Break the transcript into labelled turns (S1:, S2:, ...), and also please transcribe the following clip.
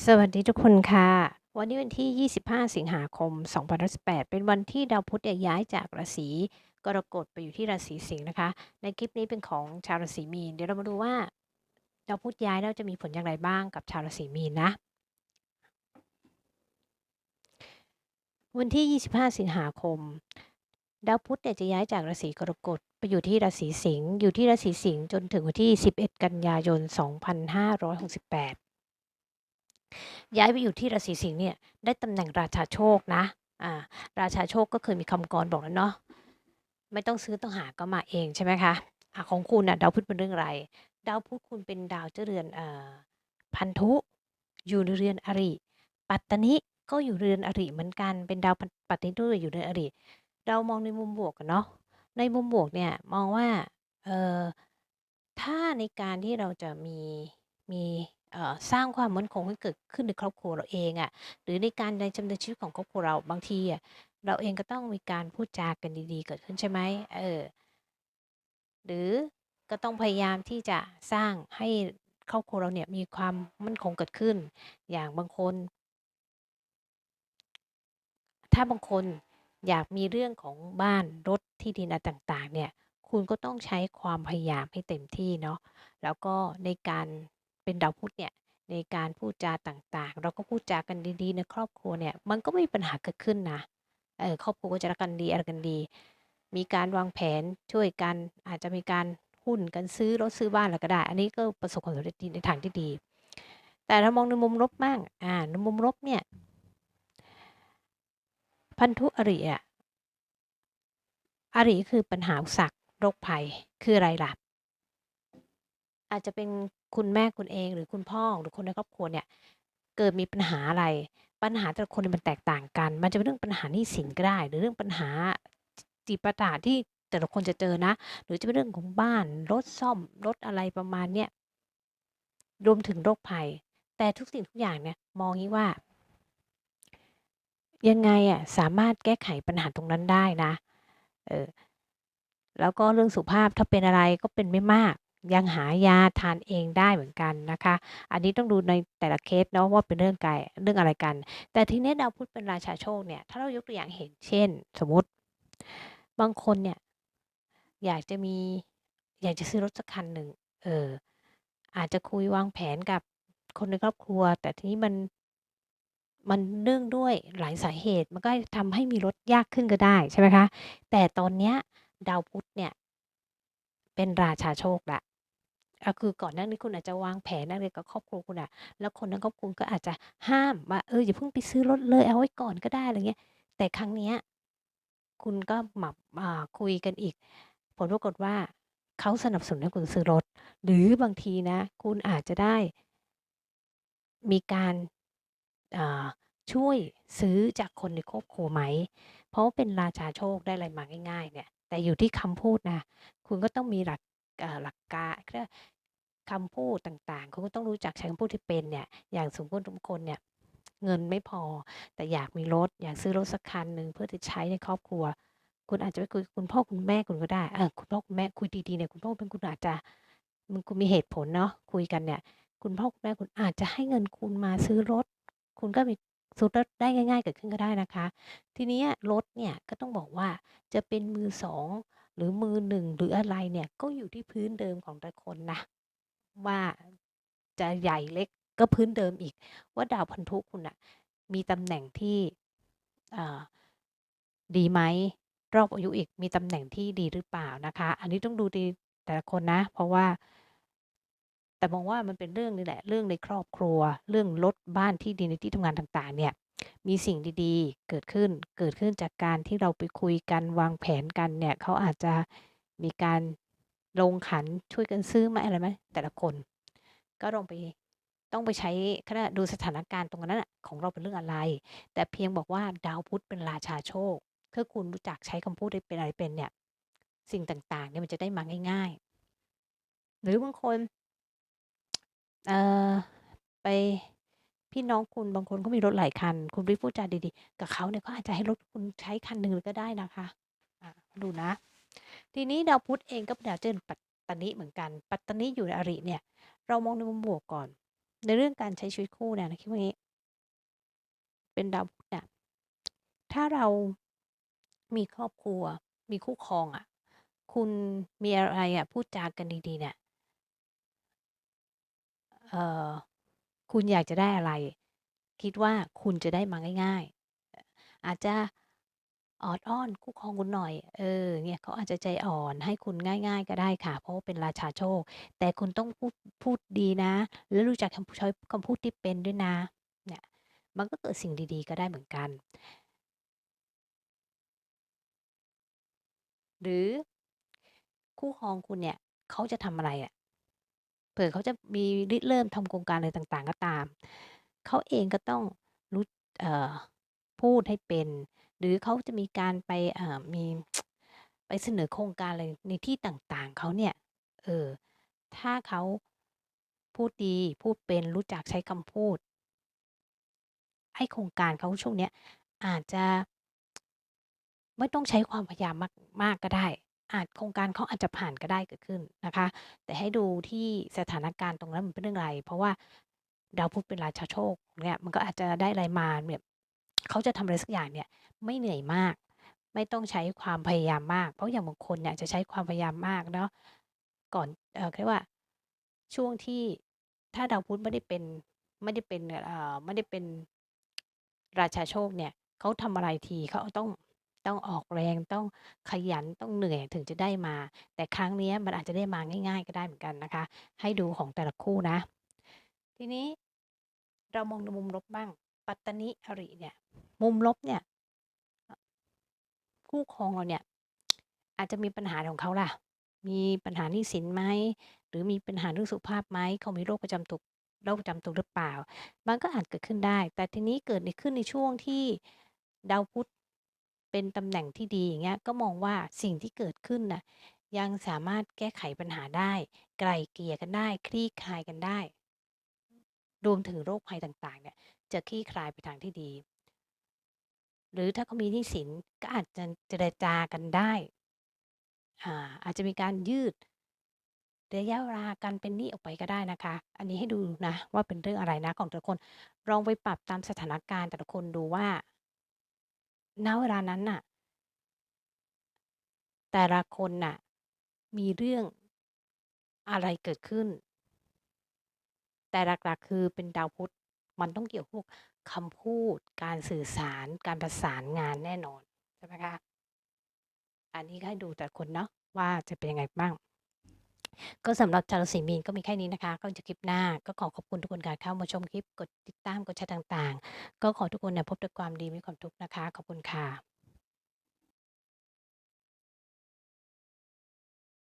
S1: สวัสดีทุกคนค่ะ วันนี้วันที่ 25 สิงหาคม 2018 เป็นวันที่ดาวพุธยย้ายจากราศีกรกฎไปอยู่ที่ราศีสิงห์นะคะ ในคลิปนี้เป็นของชาวราศีมีน เดี๋ยวเรามาดูว่าดาวพุธย้ายแล้วจะมีผลอย่างไรบ้างกับชาวราศีมีนนะ วันที่ 25 สิงหาคม ดาวพุธเนี่ยจะย้ายจากราศีกรกฎไปอยู่ที่ราศีสิงห์อยู่ที่ราศีสิงห์จนถึงวันที่ 11 กันยายน 2568 ย้ายไปอยู่ที่ราศีสิงห์เนี่ยได้ตำแหน่งราชาโชคนะอ่าราชาโชคก็เคยมีคำกรบอกแล้วเนาะไม่ต้องซื้อต้องหาก็มาเองใช่ไหมคะอะของคุณอะดาวพุธเป็นเรื่องอะไร ดาวพุธคุณเป็นดาวเจ้าเรือนเอ่อพันธุ อยู่ในเรือนอริ ปัตตนิก็อยู่เรือนอริเหมือนกัน เป็นดาวปัตตนิด้วยอยู่ในอริ เรามองในมุมบวกกันเนาะ ในมุมบวกเนี่ยมองว่า เอ่อ ถ้าในการที่เราจะมี มี สร้างความมั่นคงให้เกิดขึ้นในครอบครัวเราเองอะหรือในการในจำเนินชีวิตของครอบครัวเราบางทีอะเราเองก็ต้องมีการพูดจากันดีๆ เกิดขึ้นใช่ไหมเออ หรือก็ต้องพยายามที่จะสร้างให้ครอบครัวเราเนี่ยมีความมั่นคงเกิดขึ้น อย่างบางคน ถ้าบางคนอยากมีเรื่องของบ้านรถที่ดินอะไรต่าง ๆ เนี่ย คุณก็ต้องใช้ความพยายามให้เต็มที่เนาะแล้วก็ในการ เป็นดาวพุธเนี่ยในการพูดจาต่างๆ เราก็พูดจากันดีๆในครอบครัวเนี่ยมันก็ไม่มีปัญหาเกิดขึ้นนะเออครอบครัวก็จะรักกันดีอะไรกันดี มีการวางแผนช่วยกันอาจจะมีการหุ้นกันซื้อรถซื้อบ้านอะไรก็ได้ อันนี้ก็ประสบความสำเร็จในทางที่ดี แต่ถ้ามองในมุมลบบ้างอ่าในมุมลบเนี่ยพันธุอริอะอริคือปัญหาอุปสรรคโรคภัยคืออะไรล่ะ อาจจะเป็นคุณแม่คุณเอง หรือคุณพ่อหรือคนในครอบครัวเนี่ยเกิดมีปัญหาอะไร ปัญหาแต่ละคนมันแตกต่างกัน มันจะเป็นเรื่องปัญหาหนี้สินก็ได้ หรือเรื่องปัญหาจิปาถาที่แต่ละคนจะเจอนะ หรือจะเป็นเรื่องของบ้านรถซ่อมรถอะไรประมาณเนี้ยรวมถึงโรคภัย แต่ทุกสิ่งทุกอย่างเนี่ยมองงี้ว่า ยังไงอะสามารถแก้ไขปัญหาตรงนั้นได้นะเออแล้วก็เรื่องสุขภาพถ้าเป็นอะไรก็เป็นไม่มาก ยังหายาทานเองได้เหมือนกันนะคะ อันนี้ต้องดูในแต่ละเคสเนาะว่าเป็นเรื่องไกเรื่องอะไรกัน แต่ทีนี้ดาวพุธเป็นราชาโชคเนี่ยถ้าเรายกตัวอย่างเห็นเช่น สมมติ บางคนเนี่ยอยากจะมีอยากจะซื้อรถสักคันหนึ่งเอออาจจะคุยวางแผนกับคนในครอบครัว แต่ทีนี้มันมันเนื่องด้วยหลายสาเหตุมันก็ทำให้มีรถยากขึ้นก็ได้ใช่ไหมคะ แต่ตอนเนี้ยดาวพุธเนี่ย เป็นราชาโชคละ ก็คือก่อนหน้านี้คุณอาจจะวางแผนอะไรกับครอบครัวคุณอะ แล้วคนในครอบครัวก็อาจจะห้ามว่า เออ อย่าเพิ่งไปซื้อรถเลย เอาไว้ก่อนก็ได้ อะไรเงี้ย แต่ครั้งเนี้ย คุณก็มาคุยกันอีก ผลปรากฏว่า เขาสนับสนุนให้คุณซื้อรถ หรือบางทีนะ คุณอาจจะได้ มีการช่วยซื้อจากคนในครอบครัวไหม เพราะเป็นราชาโชค ได้อะไรมาง่าย ๆ เนี่ย แต่อยู่ที่คำพูดนะ คุณก็ต้องมีหลักหลักการ คำพูดต่างๆ คุณก็ต้องรู้จักใช้คำพูดที่เป็นเนี่ย อย่างสมมติทุกคนเนี่ย เงินไม่พอ แต่อยากมีรถ อยากซื้อรถสักคันหนึ่งเพื่อที่ใช้ในครอบครัว คุณอาจจะไปคุยคุณพ่อคุณแม่คุณก็ได้ เออ คุณพ่อคุณแม่คุยดีๆเนี่ย คุณพ่อเป็นคุณอาจจะ มันคุณมีเหตุผลเนาะ คุยกันเนี่ย คุณพ่อคุณแม่คุณอาจจะให้เงินคุณมาซื้อรถ คุณก็มีซื้อรถได้ง่าย ๆ เกิดขึ้นก็ได้นะคะ ทีนี้รถเนี่ยก็ต้องบอกว่าจะเป็นมือสองหรือมือหนึ่งหรืออะไรเนี่ยก็อยู่ที่พื้นเดิมของแต่คนนะ ว่าจะใหญ่เล็กก็พื้นเดิมอีก ว่าดาวพันธุคุณอะมีตำแหน่งที่ดีไหมรอบอายุอีกมีตำแหน่งที่ดีหรือเปล่านะคะ อันนี้ต้องดูดีแต่ละคนนะ เพราะว่า แต่มองว่ามันเป็นเรื่องนี่แหละ เรื่องในครอบครัว เรื่องรถบ้านที่ดีในที่ทำงานต่างๆ เนี่ย มีสิ่งดีๆ เกิดขึ้นเกิดขึ้นจากการที่เราไปคุยกันวางแผนกันเนี่ยเขาอาจจะมีการ ลงขันช่วยกันซื้อไหมอะไรไหมแต่ละคน ก็ลงไปต้องไปใช้คณะดูสถานการณ์ตรงนั้นของเราเป็นเรื่องอะไร แต่เพียงบอกว่าดาวพุธเป็นราชาโชคถ้าคุณรู้จักใช้คำพูดได้เป็นอะไรเป็นเนี่ย สิ่งต่างๆเนี่ยมันจะได้มาง่าย ๆ หรือบางคนเอ่อไปพี่น้องคุณบางคนเขามีรถหลายคัน คุณไปพูดจาดีๆ กับเขาเนี่ยเขาอาจจะให้รถคุณใช้คันหนึ่งก็ได้นะคะะดูนะ ทีนี้ดาวพุธเองก็เป็นดาวเจินปัตตานิเหมือนกัน ปัตตานิอยู่ในอริเนี่ย เรามองในมุมบวกก่อน ในเรื่องการใช้ชีวิตคู่เนี่ยเราคิดว่างี้ เป็นดาวพุธเนี่ยถ้าเรามีครอบครัว มีคู่ครองอะคุณมีอะไรอะพูดจากันดีๆ เนี่ยเอ่อคุณอยากจะได้อะไร คิดว่าคุณจะได้มาง่าย ๆ อาจจะ ออดอ้อนคู่ครองคุณหน่อย เออ เนี่ยเขาอาจจะใจอ่อนให้คุณง่าย ๆ ก็ได้ค่ะ เพราะว่าเป็นราชาโชค แต่คุณต้องพูดพูดดีนะ แล้วรู้จักคำใช้คำพูดที่เป็นด้วยนะ เนี่ย มันก็เกิดสิ่งดี ๆ ก็ได้เหมือนกัน หรือ คู่ครองคุณเนี่ย เขาจะทำอะไรอะ เผื่อเขาจะมีริเริ่มทำโครงการอะไรต่าง ๆ ก็ตาม เขาเองก็ต้องรู้ เอ่อ พูดให้เป็น หรือเขาจะมีการไปมีไปเสนอโครงการอะไรในที่ต่างๆเขาเนี่ยเออถ้าเขาพูดดีพูดเป็นรู้จักใช้คำพูด ให้โครงการเขาช่วงเนี้ยอาจจะไม่ต้องใช้ความพยายามมากมากก็ได้ อาจโครงการเขาอาจจะผ่านก็ได้เกิดขึ้นนะคะ แต่ให้ดูที่สถานการณ์ตรงนั้นมันเป็นเรื่องอะไร เพราะว่าดาวพุธเป็นราชาโชคเนี่ยมันก็อาจจะได้อะไรมาแบบ เขาจะทำอะไรสักอย่างเนี่ยไม่เหนื่อยมาก ไม่ต้องใช้ความพยายามมาก เพราะอย่างบางคนเนี่ยจะใช้ความพยายามมากเนาะก่อนเออเรียกว่าช่วงที่ถ้าดาวพุธไม่ได้เป็นไม่ได้เป็นเอ่อไม่ได้เป็นราชาโชคเนี่ยเขาทำอะไรทีเขาต้องต้องออกแรงต้องขยันต้องเหนื่อยถึงจะได้มา แต่ครั้งนี้มันอาจจะได้มาง่าย ๆ ก็ได้เหมือนกันนะคะ ให้ดูของแต่ละคู่นะ ทีนี้เรามองในมุมลบบ้าง ปัตตนิอริเนี่ย มุมลบเนี่ย คู่ครองเราเนี่ย อาจจะมีปัญหาของเขาล่ะ มีปัญหาหนี้สินไหมหรือมีปัญหาเรื่องสุขภาพไหมเขามีโรคประจำตัวโรคประจำตัวหรือเปล่า มันก็อาจเกิดขึ้นได้ แต่ทีนี้เกิดขึ้นในช่วงที่ดาวพุธเป็นตำแหน่งที่ดีอย่างเงี้ย ก็มองว่าสิ่งที่เกิดขึ้นน่ะยังสามารถแก้ไขปัญหาได้ ไกลเกลี่ยกันได้ คลี่คลายกันได้ รวมถึงโรคภัยต่างๆ เนี่ย จะคลี่คลายไปทางที่ดี หรือถ้าเขามีหนี้สินก็อาจจะเจรจากันได้อาอาจจะมีการยืดระยะเวลาการเป็นหนี้ออกไปก็ได้นะคะ อันนี้ให้ดูนะว่าเป็นเรื่องอะไรนะของแต่ละคนลองไปปรับตามสถานการณ์แต่ละคนดูว่าณเวลานั้นน่ะ แต่ละคนน่ะ มีเรื่องอะไรเกิดขึ้น แต่หลักๆ คือเป็นดาวพุธมันต้องเกี่ยวพวก คำพูด การสื่อสาร การประสานงานแน่นอน ใช่ไหมคะ อันนี้ให้ดูแต่คนเนาะว่าจะเป็นยังไงบ้าง ก็สำหรับชาวราศีมีนก็มีแค่นี้นะคะ ก็จะคลิปหน้า ก็ขอขอบคุณทุกคนค่ะเข้ามาชมคลิป กดติดตาม กดแชร์ต่างๆ ก็ขอทุกคนเนี่ยพบแต่ความดีไม่มีความทุกข์นะคะ ขอบคุณค่ะ